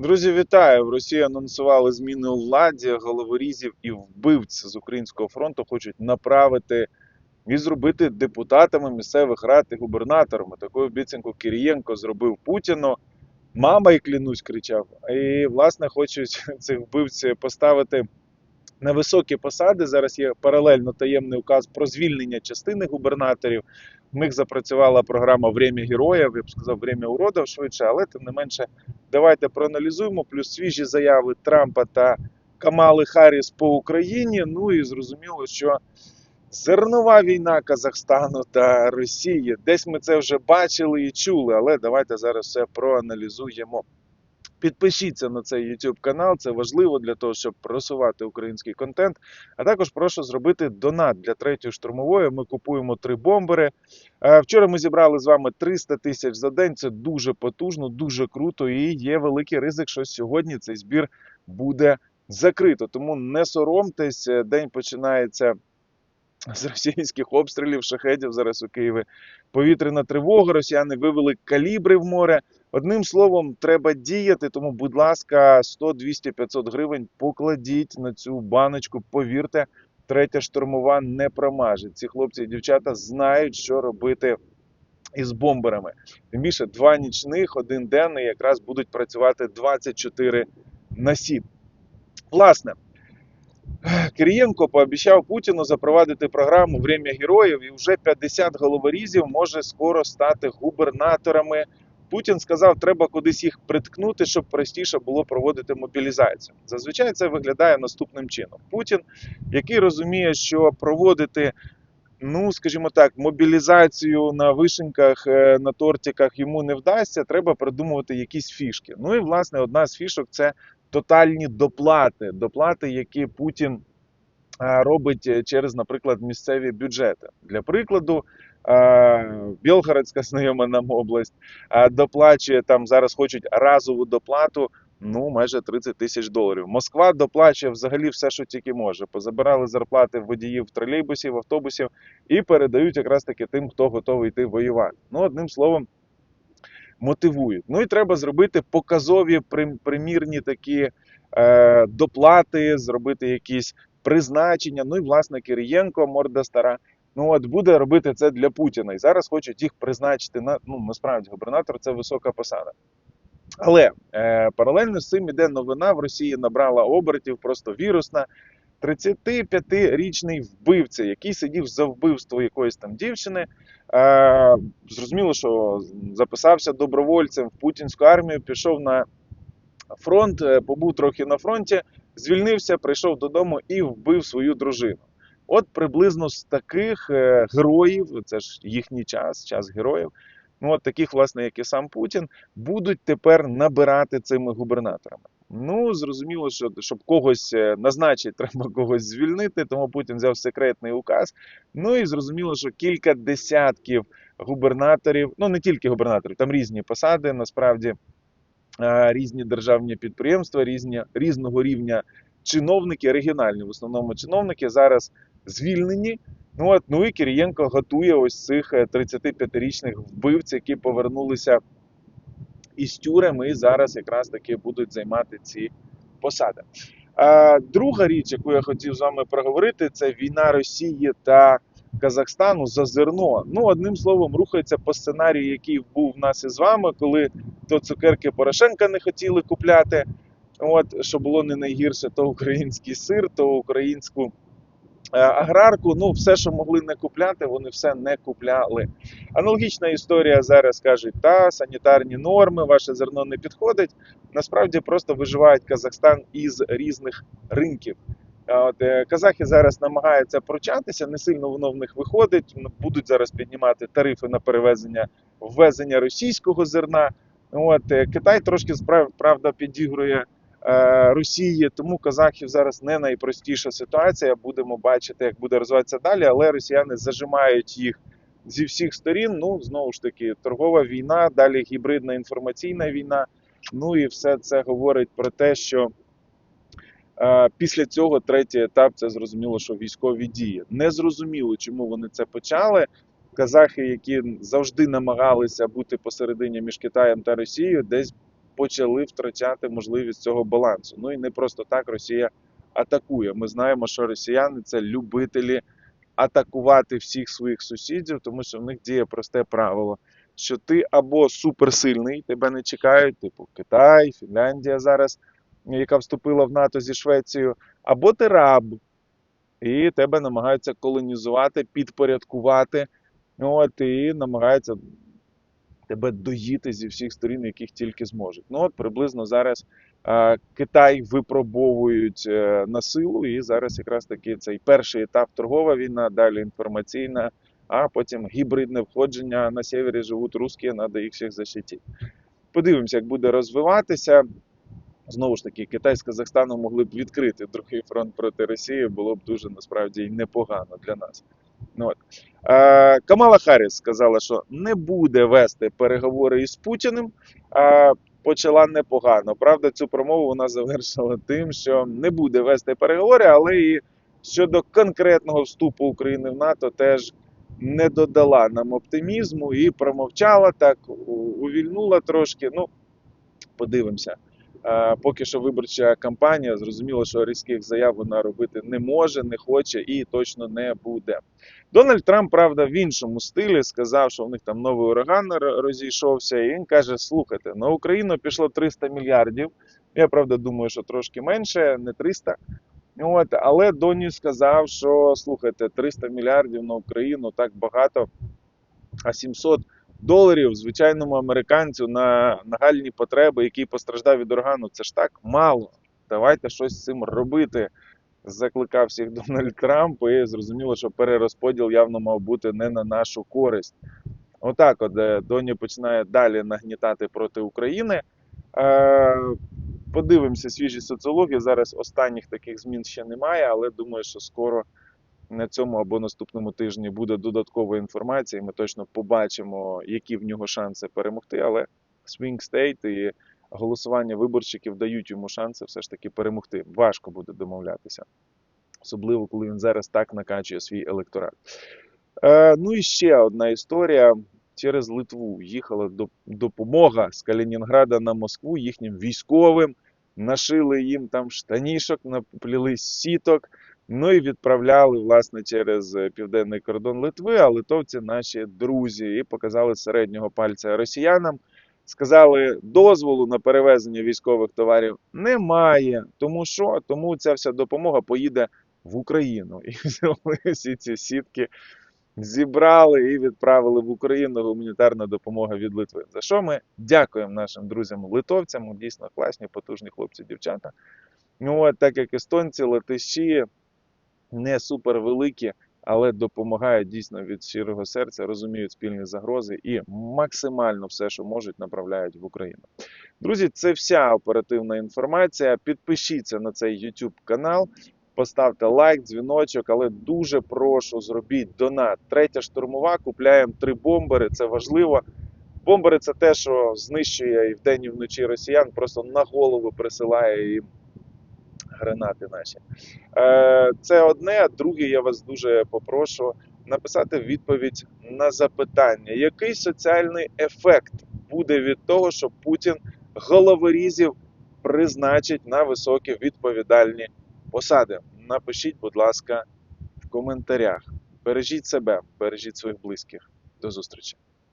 Друзі, вітаю! В Росії анонсували зміни у владі. Головорізів і вбивць з українського фронту хочуть направити і зробити депутатами місцевих рад і губернаторами. Таку обіцянку Кирієнко зробив Путіну. Мама і клянусь кричав. І, власне, хочуть цих вбивців поставити на високі посади. Зараз є паралельно таємний указ про звільнення частини губернаторів. В них запрацювала програма Время героїв, я б сказав, время уродів швидше, але тим не менше, давайте проаналізуємо. Плюс свіжі заяви Трампа та Камали Харріс по Україні. Ну і зрозуміло, що зернова війна Казахстану та Росії. Десь ми це вже бачили і чули, але давайте зараз все проаналізуємо. Підпишіться на цей YouTube канал, це важливо для того, щоб просувати український контент. А також прошу зробити донат для третьої штурмової. Ми купуємо три бомбери. Е, Вчора ми зібрали з вами 300 тисяч за день. Це дуже потужно, дуже круто. І є великий ризик, що сьогодні цей збір буде закрито. Тому не соромтесь, е, день починається. З російських обстрілів, шахедів зараз у Києві повітряна тривога. Росіяни вивели калібри в море. Одним словом, треба діяти. Тому, будь ласка, 100, 200, 500 гривень покладіть на цю баночку. Повірте, третя штурмова не промаже. Ці хлопці і дівчата знають, що робити із бомберами. Тим більше два нічних, один денний якраз будуть працювати 24 на 7. Власне. Кирієнко пообіцяв Путіну запровадити програму Время героїв, і вже 50 головорізів може скоро стати губернаторами. Путін сказав, треба кудись їх приткнути, щоб простіше було проводити мобілізацію. Зазвичай це виглядає наступним чином: Путін, який розуміє, що проводити, ну скажімо так, мобілізацію на вишеньках, е, на тортиках йому не вдасться. Треба придумувати якісь фішки. Ну і власне одна з фішок це тотальні доплати, доплати, які Путін робить е, через, наприклад, місцеві бюджети. Для прикладу, а, Білгородська знайома нам область доплачує там зараз хочуть разову доплату. Ну, майже 30 тисяч доларів. Москва доплачує взагалі все, що тільки може. Позабирали зарплати водіїв тролейбусів, автобусів і передають якраз таки тим, хто готовий йти воювати. Ну, одним словом, мотивують. Ну і треба зробити показові примірні такі е, доплати, зробити якісь призначення. Ну і власне Кирієнко, морда стара. Ну от буде робити це для Путіна. І зараз хочуть їх призначити на ну насправді губернатор це висока посада. Але е, паралельно з цим іде новина в Росії набрала обертів, просто вірусна. 35-річний вбивця, який сидів за вбивство якоїсь там дівчини. Е, зрозуміло, що записався добровольцем в путінську армію, пішов на фронт, е, побув трохи на фронті, звільнився, прийшов додому і вбив свою дружину. От приблизно з таких е, героїв, це ж їхній час, час героїв. Ну, от таких, власне, як і сам Путін, будуть тепер набирати цими губернаторами. Ну, зрозуміло, що щоб когось е, назначити, треба когось звільнити, тому Путін взяв секретний указ. Ну і зрозуміло, що кілька десятків губернаторів, ну не тільки губернаторів, там різні посади, насправді е, різні державні підприємства, різні, різного рівня чиновники, регіональні в основному чиновники зараз звільнені. Ну от ну і Кирієнко готує ось цих е, 35-річних вбивць, які повернулися із тюрем і зараз якраз таки будуть займати ці посади. А, друга річ, яку я хотів з вами проговорити, це війна Росії та Казахстану за зерно. Ну, одним словом, рухається по сценарію, який був в нас із вами, коли то цукерки Порошенка не хотіли купляти. От що було не найгірше, то український сир, то українську аграрку. Ну, все, що могли не купляти, вони все не купляли. Аналогічна історія зараз кажуть, та санітарні норми, ваше зерно не підходить. Насправді просто виживають Казахстан із різних ринків. От е, казахи зараз намагаються прочатися, не сильно воно в них виходить. Будуть зараз піднімати тарифи на перевезення ввезення російського зерна. От е, Китай трошки справ- правда підігрує е, Росії, тому казахів зараз не найпростіша ситуація. Будемо бачити, як буде розвиватися далі, але росіяни зажимають їх зі всіх сторін. Ну знову ж таки, торгова війна, далі гібридна інформаційна війна. Ну і все це говорить про те, що е, після цього третій етап це зрозуміло, що військові дії. Не зрозуміло, чому вони це почали. Казахи, які завжди намагалися бути посередині між Китаєм та Росією, десь почали втрачати можливість цього балансу. Ну і не просто так Росія атакує. Ми знаємо, що росіяни це любителі атакувати всіх своїх сусідів, тому що в них діє просте правило. Що ти або суперсильний, тебе не чекають, типу Китай, Фінляндія зараз, яка вступила в НАТО зі Швецією, або ти раб, і тебе намагаються колонізувати, підпорядкувати, от, і намагаються тебе доїти зі всіх сторін, яких тільки зможуть. Ну от приблизно зараз е, Китай випробовують е, на силу, і зараз якраз таки цей перший етап торгова війна, далі інформаційна, а потім гібридне входження на севері живуть русські, треба їх всіх защитити. Подивимося, як буде розвиватися. Знову ж таки, Китай з Казахстаном могли б відкрити другий фронт проти Росії, було б дуже насправді непогано для нас. Ну, от. Е, Камала Харріс сказала, що не буде вести переговори із Путіним. Е, почала непогано. Правда, цю промову вона завершила тим, що не буде вести переговори, але і щодо конкретного вступу України в НАТО теж не додала нам оптимізму і промовчала так, увільнула трошки. Ну, подивимося. Е, Поки що виборча кампанія, зрозуміло, що різких заяв вона робити не може, не хоче і точно не буде. Дональд Трамп, правда, в іншому стилі сказав, що в них там новий ураган розійшовся, і він каже: слухайте, на Україну пішло 300 мільярдів. Я правда думаю, що трошки менше, не 300. От, але Доні сказав, що слухайте, 300 мільярдів на Україну так багато, а 700 доларів звичайному американцю на нагальні потреби, який постраждав від урагану, це ж так мало. Давайте щось з цим робити. Закликав всіх Дональд Трамп, і зрозуміло, що перерозподіл явно мав бути не на нашу користь. Отак, от е, Доні починає далі нагнітати проти України. Е, подивимося свіжі соціології. Зараз останніх таких змін ще немає, але думаю, що скоро на цьому або наступному тижні буде додаткова інформація, і ми точно побачимо, які в нього шанси перемогти. Але Swing State і голосування виборщиків дають йому шанси все ж таки перемогти. Важко буде домовлятися, особливо коли він зараз так накачує свій електорат. Е, ну і ще одна історія. Через Литву їхала до- допомога з Калінінграда на Москву їхнім військовим. Нашили їм там штанішок, напліли сіток. Ну і відправляли власне через е, південний кордон Литви, а литовці наші друзі, і показали середнього пальця росіянам. Сказали, дозволу на перевезення військових товарів немає. Тому що? Тому ця вся допомога поїде в Україну. І взяли всі ці сітки, зібрали і відправили в Україну гуманітарна допомога від Литви. За що ми дякуємо нашим друзям-литовцям. Дійсно класні, потужні хлопці, дівчата. Ну, от, так як естонці, латиші не супер великі, але допомагають дійсно від щирого серця, розуміють спільні загрози і максимально все, що можуть, направляють в Україну. Друзі, це вся оперативна інформація. Підпишіться на цей YouTube канал, поставте лайк, дзвіночок, але дуже прошу зробіть донат. Третя штурмова, купляємо три бомбери, це важливо. Бомбери це те, що знищує і вдень, і вночі росіян, просто на голову присилає їм гранати наші. Е, Це одне. Друге, я вас дуже попрошу написати відповідь на запитання, який соціальний ефект буде від того, що Путін головорізів призначить на високі відповідальні посади. Напишіть, будь ласка, в коментарях. Бережіть себе, бережіть своїх близьких. До зустрічі.